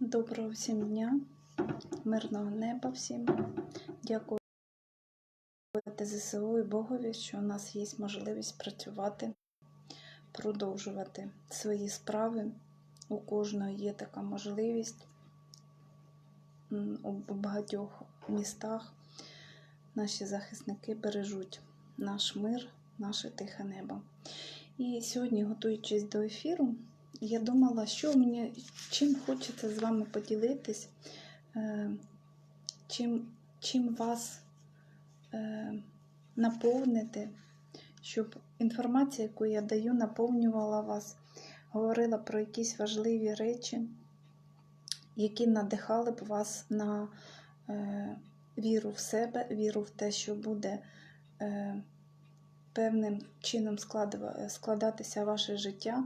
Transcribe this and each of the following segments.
Доброго всім дня, мирного неба всім. Дякую ЗСУ і Богові, що у нас є можливість працювати, продовжувати свої справи. У кожного є така можливість. У багатьох містах наші захисники бережуть наш мир, наше тихе небо. І сьогодні, готуючись до ефіру, я думала, що мені чим хочеться з вами поділитись, е, чим, чим вас е, наповнити, щоб інформація, яку я даю, наповнювала вас, говорила про якісь важливі речі, які надихали б вас на е, віру в себе, віру в те, що буде. Певним чином складатися ваше життя,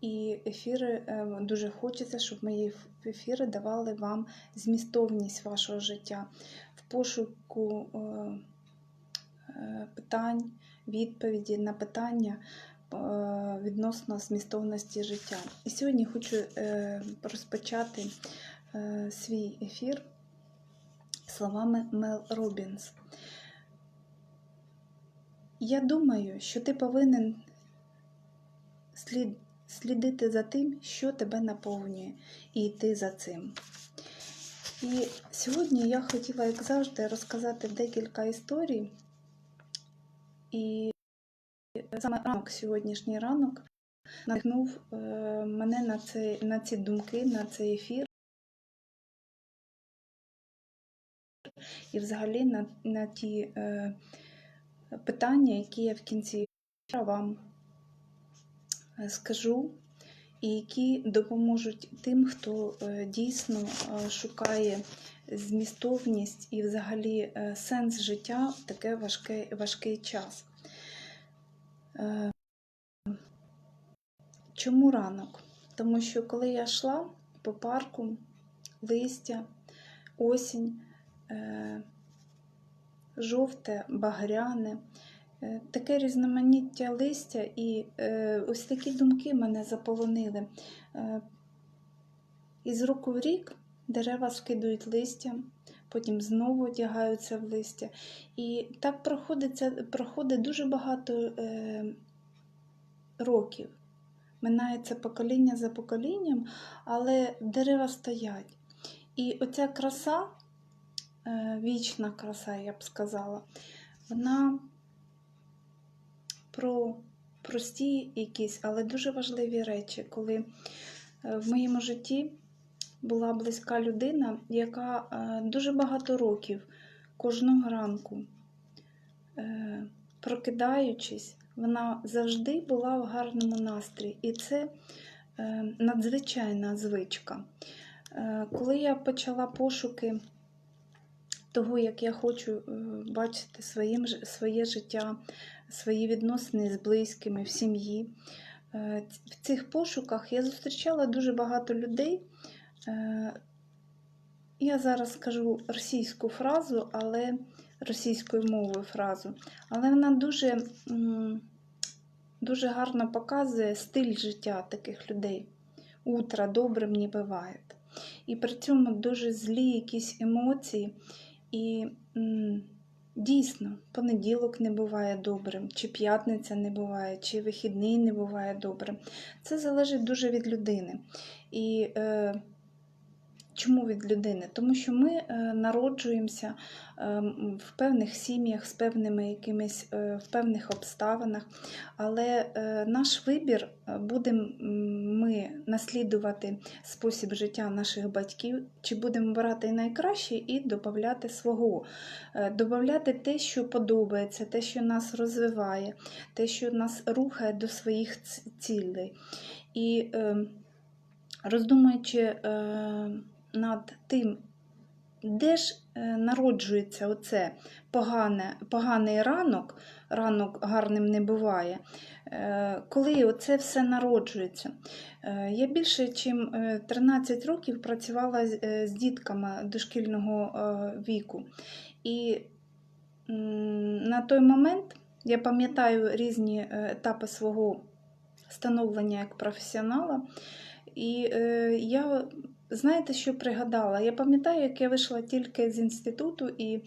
і ефіри е, дуже хочеться, щоб мої ефіри давали вам змістовність вашого життя в пошуку е, е, питань, відповіді на питання відносно змістовності життя. І сьогодні хочу розпочати свій ефір словами Мел Робінс. Я думаю, що ти повинен слід, слідити за тим, що тебе наповнює, і йти за цим. І сьогодні я хотіла, як завжди, розказати декілька історій. І саме ранок, сьогоднішній ранок, надихнув е, мене на, це, на ці думки, на цей ефір. І взагалі на, на ті е, питання, які я в кінці вам скажу, і які допоможуть тим, хто е, дійсно е, шукає змістовність і взагалі е, сенс життя в такий важкий, важкий час. Е, Чому ранок? Тому що коли я йшла по парку, листя, осінь, е, жовте, багряне, е, таке різноманіття листя, і е, ось такі думки мене заполонили. Е, Із року в рік дерева скидують листя, потім знову одягаються в листя. І так проходить дуже багато е, років. Минається покоління за поколінням, але дерева стоять. І оця краса, е, вічна краса, я б сказала, вона про прості якісь, але дуже важливі речі, коли е, в моєму житті була близька людина, яка е, дуже багато років кожного ранку, е, прокидаючись, вона завжди була в гарному настрої. І це надзвичайна звичка. Коли я почала пошуки того, як я хочу бачити своє життя, свої відносини з близькими в сім'ї, е, в цих пошуках я зустрічала дуже багато людей. Е, Я зараз скажу російську фразу, але російською мовою фразу, але вона дуже, дуже гарно показує стиль життя таких людей. Утро добрим не буває. І при цьому дуже злі якісь емоції. І дійсно, понеділок не буває добрим, чи п'ятниця не буває, чи вихідний не буває добрим. Це залежить дуже від людини. І е, Чому від людини? Тому що ми е, народжуємося ем, в певних сім'ях з певними якимись е, в певних обставинах, але е, наш вибір е, будемо ми наслідувати спосіб життя наших батьків, чи будемо брати найкраще і додати свого, Е, додати те, що подобається, те, що нас розвиває, те, що нас рухає до своїх цілей. І е, роздумуючи е, над тим, де ж е, народжується оце погане, поганий ранок, ранок гарним не буває, е, коли оце все народжується. Е, Я більше ніж 13 років працювала з- дітками дошкільного віку. І на той момент я пам'ятаю різні етапи свого становлення як професіонала. І я знаєте, що пригадала? Я пам'ятаю, як я вийшла тільки з інституту і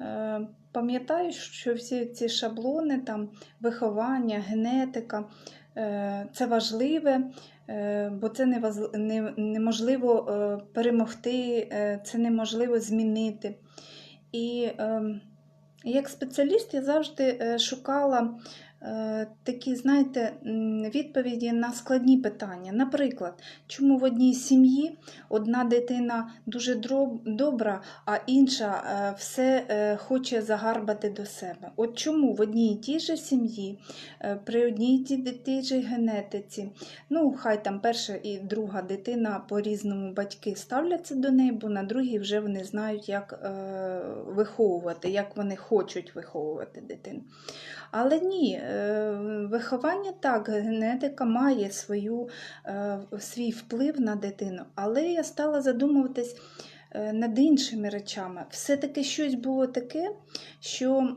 е, пам'ятаю, що всі ці шаблони, там, виховання, генетика, е, це важливе, е, бо це неваз- не- неможливо е, перемогти, е, це неможливо змінити. І е, як спеціаліст я завжди е, шукала такі, знаєте, відповіді на складні питання. Наприклад, чому в одній сім'ї одна дитина дуже добра, а інша е, все е, хоче загарбати до себе? От чому в одній і тій же сім'ї, е, при одній і тій, же генетиці, ну, хай там перша і друга дитина по-різному батьки ставляться до неї, бо на другій вже вони знають, як е, виховувати, як вони хочуть виховувати дитину. Але ні, е, виховання так, генетика має свою, е, свій вплив на дитину. Але я стала задумуватись е, над іншими речами. Все-таки щось було таке, що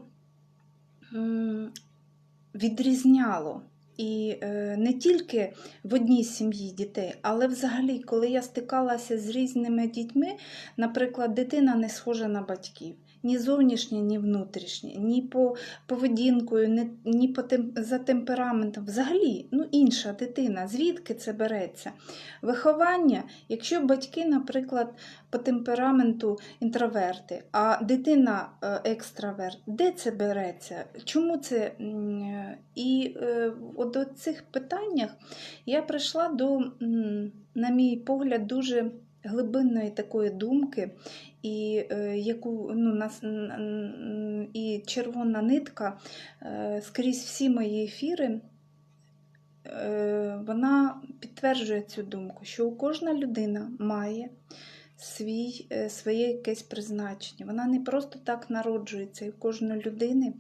відрізняло. І не тільки в одній сім'ї дітей, але взагалі, коли я стикалася з різними дітьми, наприклад, дитина не схожа на батьків. Ні зовнішнє, ні внутрішнє, ні по поведінкою, ні, по тем, за темпераментом. Взагалі, ну інша дитина. Звідки це береться? Виховання, якщо батьки, наприклад, по темпераменту інтроверти, а дитина е, екстраверт, де це береться? Чому це? І е, от до цих питаннях я прийшла до, на мій погляд, дуже глибинної такої думки, і е, яку ну, нас, і червона нитка е, скрізь всі мої ефіри. е, Вона підтверджує цю думку, що у кожна людина має свій, своє якесь призначення. Вона не просто так народжується, і у кожної людини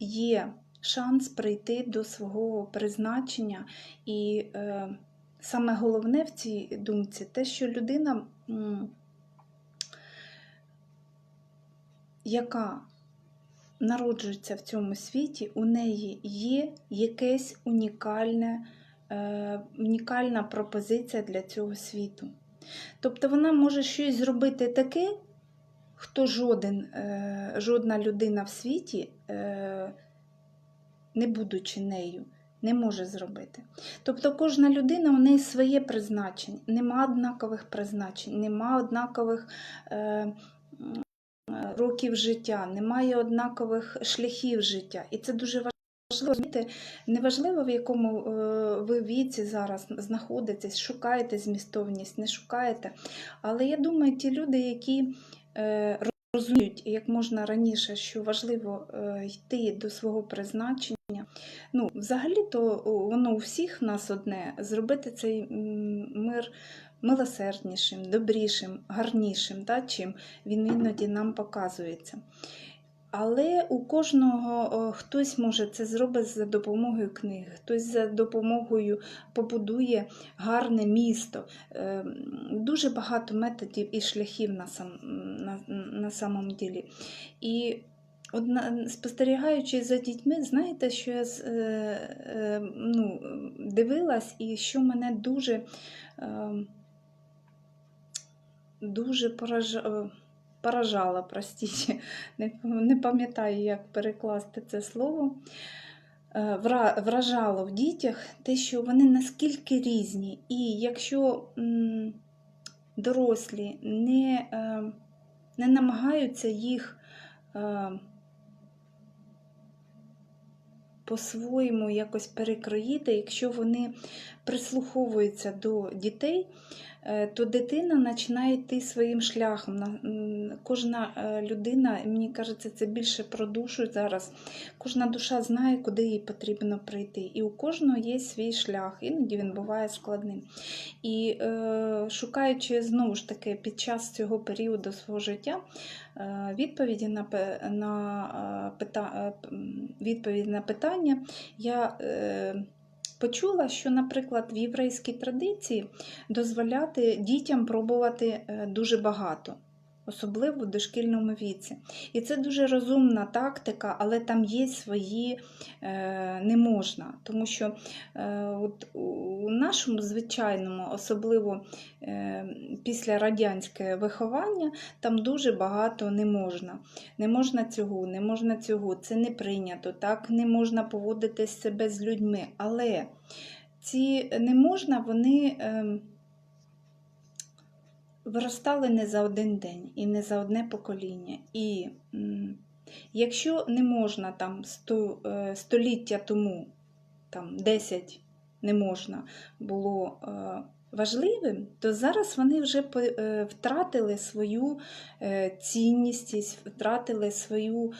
є шанс прийти до свого призначення. І саме головне в цій думці те, що людина, яка народжується в цьому світі, у неї є якесь унікальне, е, унікальна пропозиція для цього світу. Тобто вона може щось зробити таке, хто жоден, е, жодна людина в світі, е, не будучи нею, не може зробити. Тобто кожна людина у неї своє призначення, нема однакових призначень, нема однакових е, е, років життя, немає однакових шляхів життя. І це дуже важливо. Розумієте, Неважливо, в якому е, ви віці зараз знаходитесь, шукаєте змістовність, не шукаєте. Але я думаю, ті люди, які е, розуміють як можна раніше, що важливо е, йти до свого призначення. Ну, взагалі-то воно у всіх нас одне зробити цей мир милосерднішим, добрішим, гарнішим, та, чим він іноді нам показується. Але у кожного хтось може це зробити за допомогою книги, хтось за допомогою побудує гарне місто. Е, Дуже багато методів і шляхів на, сам, на, на самом ділі. І одна, спостерігаючи за дітьми, знаєте, що я е, е, ну, дивилась, і що мене дуже, е, дуже поражало поражала, простіть, не, пам'ятаю, як перекласти це слово. Е, Вражало в дітях те, що вони наскільки різні. І якщо дорослі не, е, не намагаються їх е, по-своєму якось перекроїти, якщо вони прислуховуються до дітей, то дитина починає йти своїм шляхом. Кожна е, людина, мені кажеться, це більше про душу зараз. Кожна душа знає, куди їй потрібно прийти. І у кожного є свій шлях, іноді він буває складним. І е, шукаючи знову ж таки під час цього періоду свого життя е, відповіді на, на, е, е, відповіді на питання, я е, почула, що, наприклад, в єврейській традиції дозволяти дітям пробувати е, дуже багато. Особливо в дошкільному віці. І це дуже розумна тактика, але там є свої е, не можна. Тому що е, от у нашому звичайному, особливо е, після радянське виховання, там дуже багато не можна. Не можна цього, не можна цього, це не прийнято, так не можна поводити себе з людьми. Але ці не можна, вони. Е, виростали не за один день і не за одне покоління. І якщо не можна там сто, е, століття тому, там 10 не можна було е, важливим, то зараз вони вже е, втратили свою цінність, втратили свою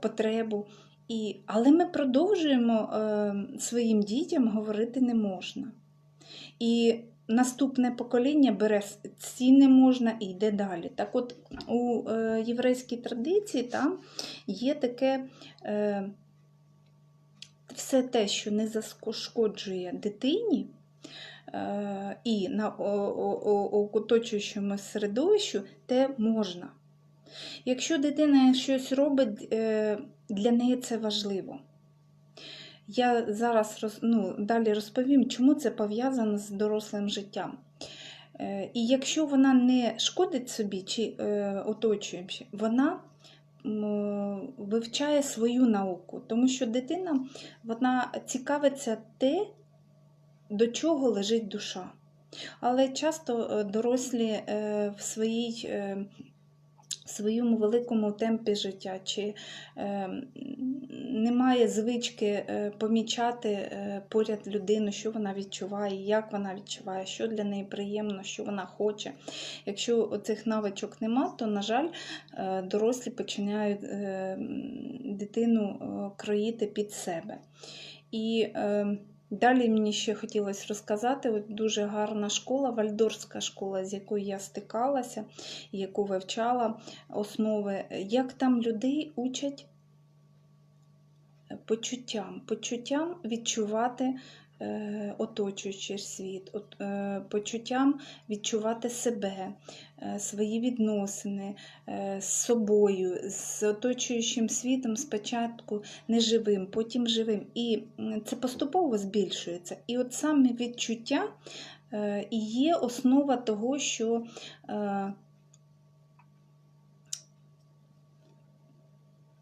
потребу. І, але ми продовжуємо своїм дітям говорити не можна. І наступне покоління бере ці не можна і йде далі. Так от у е, єврейській традиції там є таке е, все те, що не зашкоджує дитині. е, І на оточуючому середовищу те можна. Якщо дитина щось робить, для неї це важливо. Я зараз роз, ну, далі розповім, чому це пов'язано з дорослим життям. Е, І якщо вона не шкодить собі чи е, оточуючим, вона вивчає свою науку, тому що дитина вона цікавиться те, до чого лежить душа. Але часто е, дорослі в своїй. Своєму великому темпі життя, чи е, немає звички е, помічати е, поряд людину, що вона відчуває, як вона відчуває, що для неї приємно, що вона хоче. Якщо цих навичок нема, то, на жаль, е, дорослі починають дитину кроїти під себе. І е, Далі мені ще хотілося розказати, от дуже гарна школа, вальдорська школа, з якою я стикалася, яку вивчала основи, як там людей учать? Почуттям, почуттям відчувати е, оточуючий світ, е, почуттям відчувати себе, е, свої відносини е, з собою, з оточуючим світом спочатку неживим, потім живим. І це поступово збільшується. І от саме відчуття е, і є основа того, що е,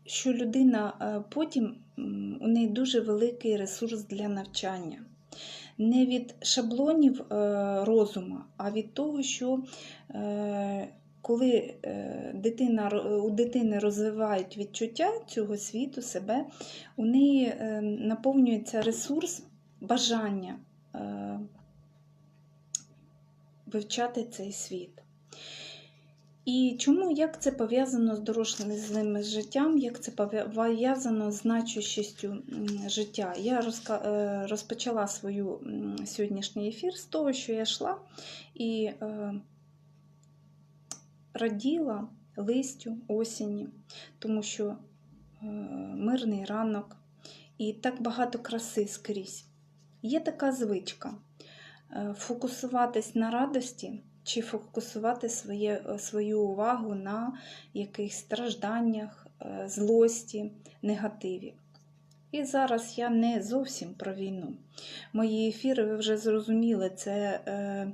що людина е, потім у неї дуже великий ресурс для навчання. Не від шаблонів е, розуму, а від того, що е, коли е, дитина, у дитини розвивають відчуття цього світу, себе, у неї наповнюється ресурс бажання вивчати цей світ. І чому як це пов'язано з дорослим життям, як це пов'язано з значущістю життя? Я е, розпочала свою сьогоднішній ефір з того, що я йшла і е, раділа листю осені, тому що е, мирний ранок і так багато краси скрізь. Є така звичка фокусуватись на радості чи фокусувати своє, е, свою увагу на якихось стражданнях, е, злості, негативі. І зараз я не зовсім про війну. Мої ефіри, ви вже зрозуміли, це е,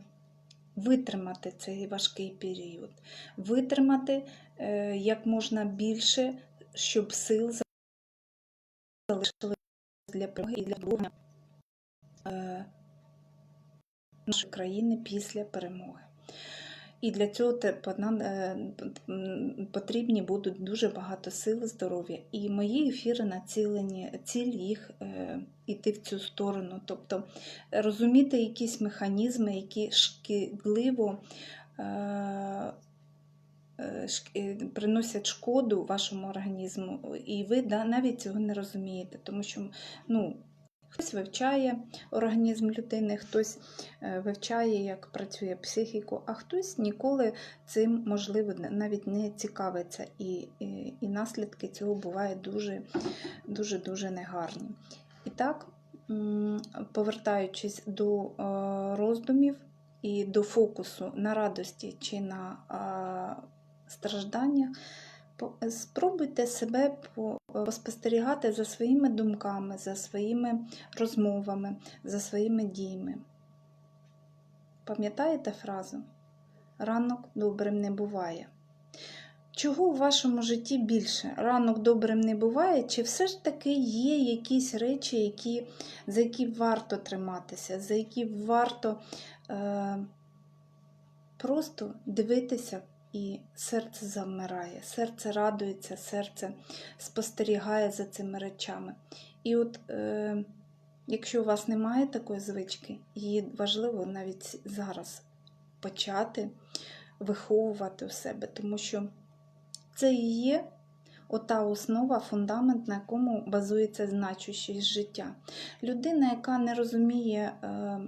витримати цей важкий період, витримати е, як можна більше, щоб сил залишилось для перемоги і для відбудовування е, нашої країни після перемоги. І для цього е, потрібні будуть дуже багато сил, здоров'я. І мої ефіри націлені, ціль їх е, іти в цю сторону. Тобто розуміти якісь механізми, які шкідливо е, приносять шкоду вашому організму, і ви навіть цього не розумієте, тому що ну, хтось вивчає організм людини, хтось е, вивчає, як працює психіку, а хтось ніколи цим, можливо, навіть не цікавиться. І, і, і наслідки цього бувають дуже, дуже, дуже негарні. І так, повертаючись до е, роздумів і до фокусу на радості чи на по- спробуйте себе поспостерігати за своїми думками, за своїми розмовами, за своїми діями. Пам'ятаєте фразу? Ранок добрим не буває. Чого у вашому житті більше? Ранок добрим не буває, чи все ж таки є якісь речі, які, за які варто триматися, за які варто е, просто дивитися, і серце замирає, серце радується, серце спостерігає за цими речами. І от е, якщо у вас немає такої звички, її важливо навіть зараз почати виховувати у себе, тому що це і є ота основа, фундамент, на якому базується значущість життя. Людина, яка не розуміє, е,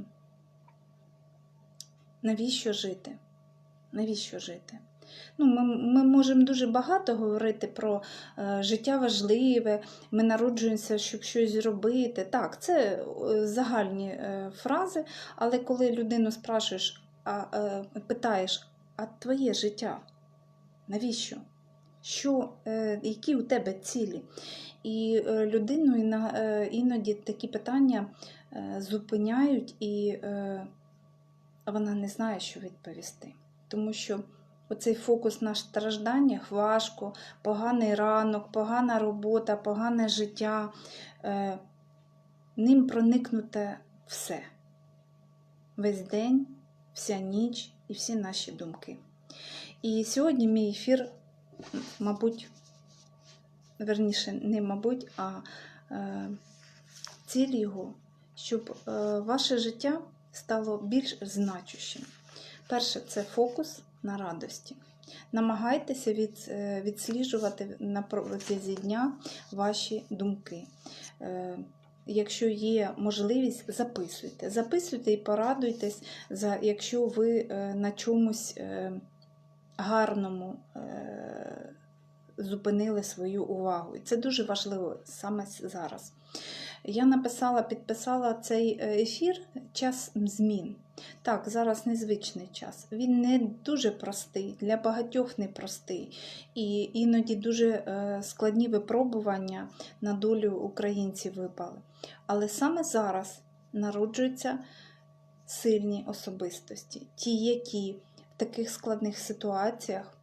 навіщо жити. Навіщо жити? Ну, ми, ми можемо дуже багато говорити про е, життя важливе, ми народжуємося, щоб щось зробити. Так, це е, загальні е, фрази, але коли людину спрашуєш, а, е, питаєш, а твоє життя? Навіщо? Що, е, які у тебе цілі? І е, людину е, іноді такі питання е, зупиняють, і е, вона не знає, що відповісти. Тому що оцей фокус на стражданнях важко, поганий ранок, погана робота, погане життя. е, Ним проникнуте все. Весь день, вся ніч і всі наші думки. І сьогодні мій ефір, мабуть, верніше, не мабуть, а е, ціль його, щоб е, ваше життя стало більш значущим. Перше, це фокус на радості. Намагайтеся від, е, відсліджувати на протязі дня ваші думки. Е, Якщо є можливість, записуйте. Записуйте і порадуйтесь, за, якщо ви е, на чомусь гарному зупинили свою увагу. І це дуже важливо саме зараз. Я написала, підписала цей е, ефір час змін. Так, зараз незвичний час. Він не дуже простий, для багатьох непростий. І іноді дуже е, складні випробування на долю українців випали. Але саме зараз народжуються сильні особистості, ті, які в таких складних ситуаціях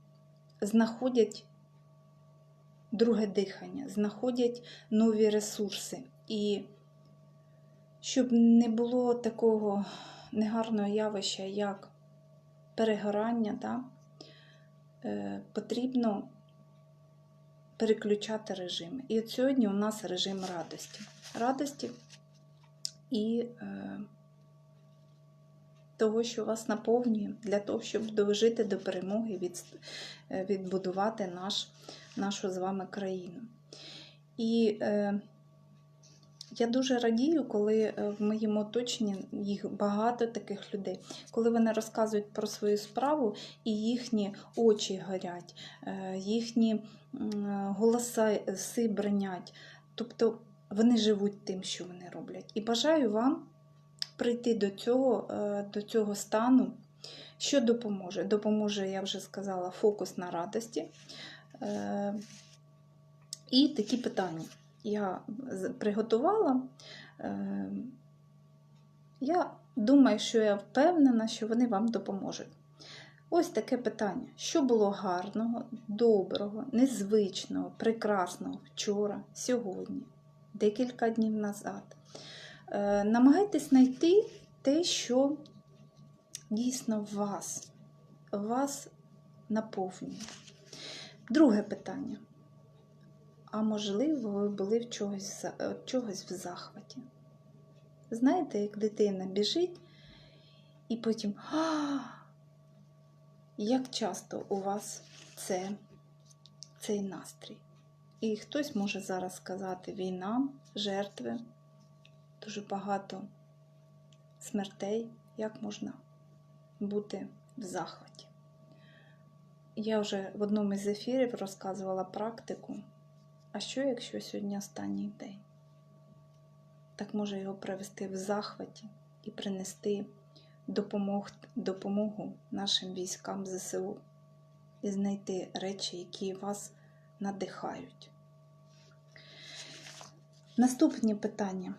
знаходять друге дихання, знаходять нові ресурси. І щоб не було такого негарного явища, як перегорання, да, е, потрібно переключати режими. І от сьогодні у нас режим радості. Радості і е, того, що вас наповнює, для того, щоб дожити до перемоги, від, е, відбудувати наш, нашу з вами країну. І е, я дуже радію, коли е, в моєму оточенні їх багато таких людей, коли вони розказують про свою справу і їхні очі горять, е, їхні голоси бринять. Тобто вони живуть тим, що вони роблять. І бажаю вам прийти до цього, е, до цього стану, що допоможе. Допоможе, я вже сказала, фокус на радості. Е, І такі питання я приготувала. Е, Я думаю, що я впевнена, що вони вам допоможуть. Ось таке питання: що було гарного, доброго, незвичного, прекрасного вчора, сьогодні, декілька днів назад. Е, Намагайтесь знайти те, що дійсно вас, вас наповнює. Друге питання. А можливо, ви були в чогось, е, чогось в захваті. Знаєте, як дитина біжить і потім. А! Як часто у вас це, цей настрій? І хтось може зараз сказати: війна, жертви, дуже багато смертей, як можна бути в захваті. Я вже в одному із ефірів розказувала практику. А що, якщо сьогодні останній день? Так може його привести в захваті і принести допомог, допомогу нашим військам ЗСУ. і знайти речі, які вас надихають. Наступні питання.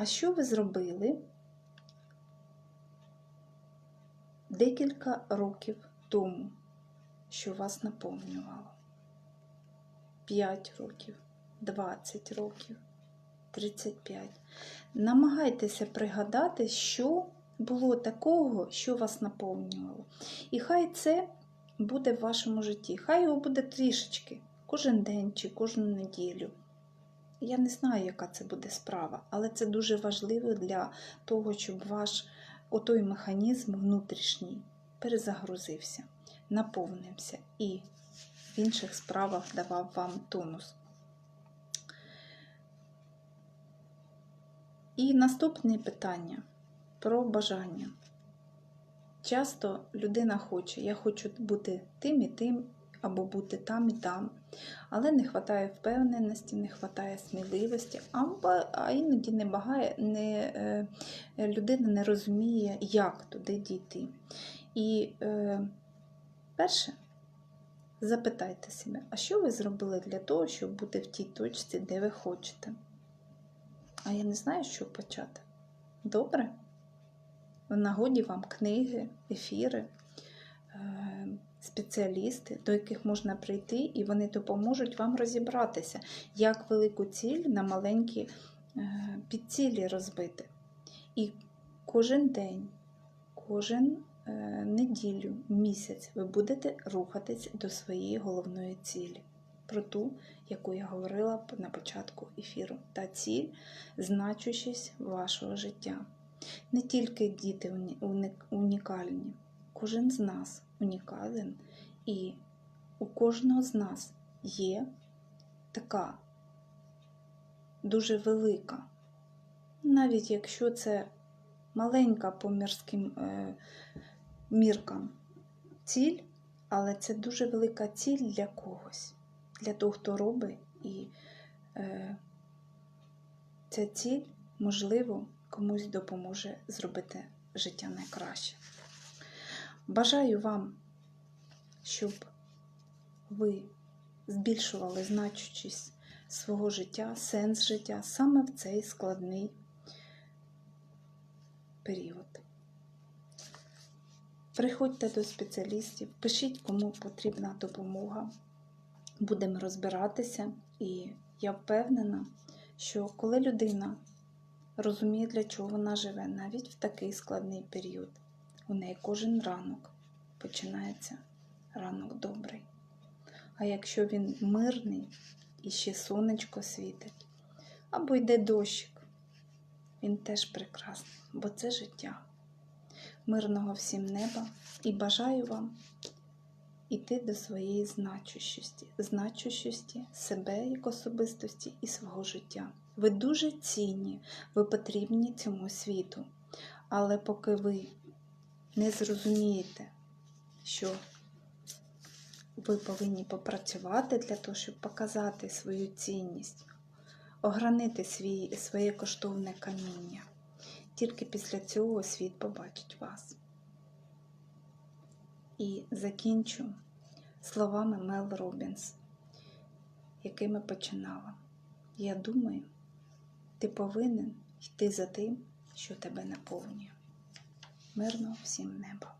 А що ви зробили декілька років тому, що вас наповнювало? 5 років, 20 років, 35. Намагайтеся пригадати, що було такого, що вас наповнювало. І хай це буде в вашому житті. Хай його буде трішечки, кожен день чи кожну неділю. Я не знаю, яка це буде справа, але це дуже важливо для того, щоб ваш отой механізм внутрішній перезагрузився, наповнився і в інших справах давав вам тонус. І наступне питання про бажання. Часто людина хоче, я хочу бути тим і тим, або бути там і там, але не вистачає впевненості, не вистачає сміливості, а іноді не багає, не, е, людина не розуміє, як туди дійти. І е, перше, запитайте себе, а що ви зробили для того, щоб бути в тій точці, де ви хочете? А я не знаю, що почати. Добре? В нагоді вам книги, ефіри, е, спеціалісти, до яких можна прийти, і вони допоможуть вам розібратися, як велику ціль на маленькі е, підцілі розбити. І кожен день, кожен е, неділю, місяць ви будете рухатись до своєї головної цілі. Про ту, яку я говорила на початку ефіру, та ціль, значущість вашого життя. Не тільки діти унікальні, кожен з нас унікален, і у кожного з нас є така дуже велика, навіть якщо це маленька по мірським е, міркам ціль, але це дуже велика ціль для когось, для того, хто робить, і е, ця ціль, можливо, комусь допоможе зробити життя найкраще. Бажаю вам, щоб ви збільшували значущість свого життя, сенс життя саме в цей складний період. Приходьте до спеціалістів, пишіть, кому потрібна допомога. Будемо розбиратися, і я впевнена, що коли людина розуміє, для чого вона живе, навіть в такий складний період, у неї кожен ранок починається ранок добрий. А якщо він мирний і ще сонечко світить, або йде дощик, він теж прекрасний, бо це життя. Мирного всім неба і бажаю вам іти до своєї значущості, значущості себе як особистості і свого життя. Ви дуже цінні, ви потрібні цьому світу. Але поки ви не зрозумієте, що ви повинні попрацювати для того, щоб показати свою цінність, огранити свій, своє коштовне каміння. Тільки після цього світ побачить вас. І закінчу словами Мел Робінс, якими починала. Я думаю, ти повинен йти за тим, що тебе наповнює. Мирного всім неба!